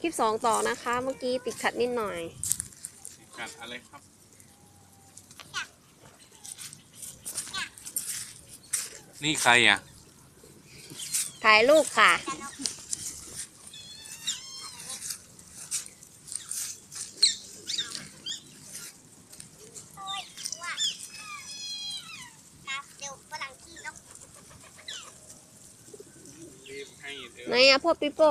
คลิปสองต่อนะคะ เมื่อกี้ติดขัดนิดหน่อย กัดอะไรครับ นี่ใครอะ ถ่ายรูปค่ะเดี๋ยวฝรั่งขี้นกรีบให้เธอไหนอะพ่อปิโป้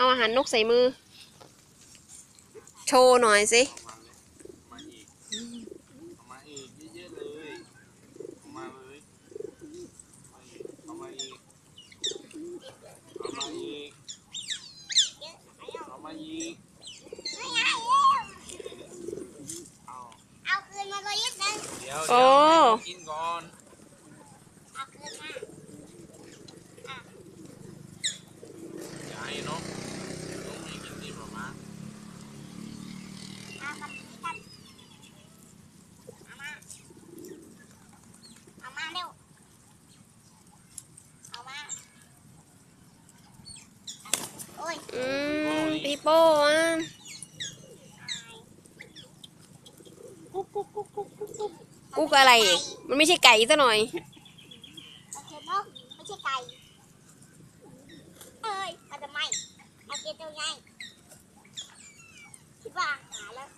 เอาอาหารนกใส่มือ โชว์หน่อยสิเอามาเลยเอามาอีกเอามาอีกเยอะๆเลยเอามาเลยเอามาอีกเอามาอีกเยอะเอาเอามาอีกไม่เอาเอาเอาคืนมาเลยยึดนึงเดี๋ยวโอ้เดี๋ยวให้กินก่อนเอาคืนมาอย่าให้นกนกไม่กินที่ประมาณ เอากับพี่กันเอามาเอามาเร็วเอามาโอ้ยอืมปิโป้อะกุ๊กอะไรอีกมันไม่ใช่ไก่ซะหน่อยมันคือนกไม่ใช่ไก่เอ้ยเอาทำไมเอาเกตัวไงคิดว่าหาแล้ว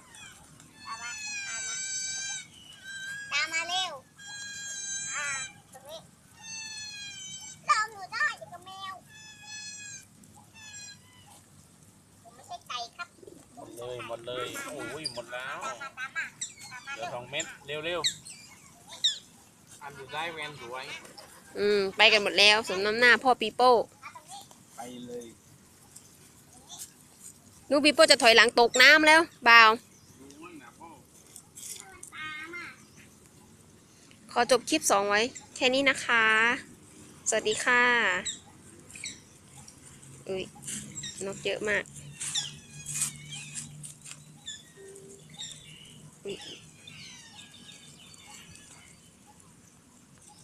ตามมาตามมาตามมาเร็วอ่าตรงนี้ลองหนูได้เด็กกับแมวผมไม่ใช่ไก่ครับ หมด เลยหมดเลยโอ้ยหมดแล้วเหลือเร็วสองเม็ดเร็วๆอันสุดท้ายแวนสวยอืม ไปกันหมดแล้วสมน้ำหน้าพ่อปีโป้ไปเลยลูปีโป้จะถอยหลังตกน้ำแล้วบ่าวขอจบคลิปสองไว้ แค่นี้นะคะ สวัสดีค่ะอุ้ยนกเยอะมาก อุ๊ย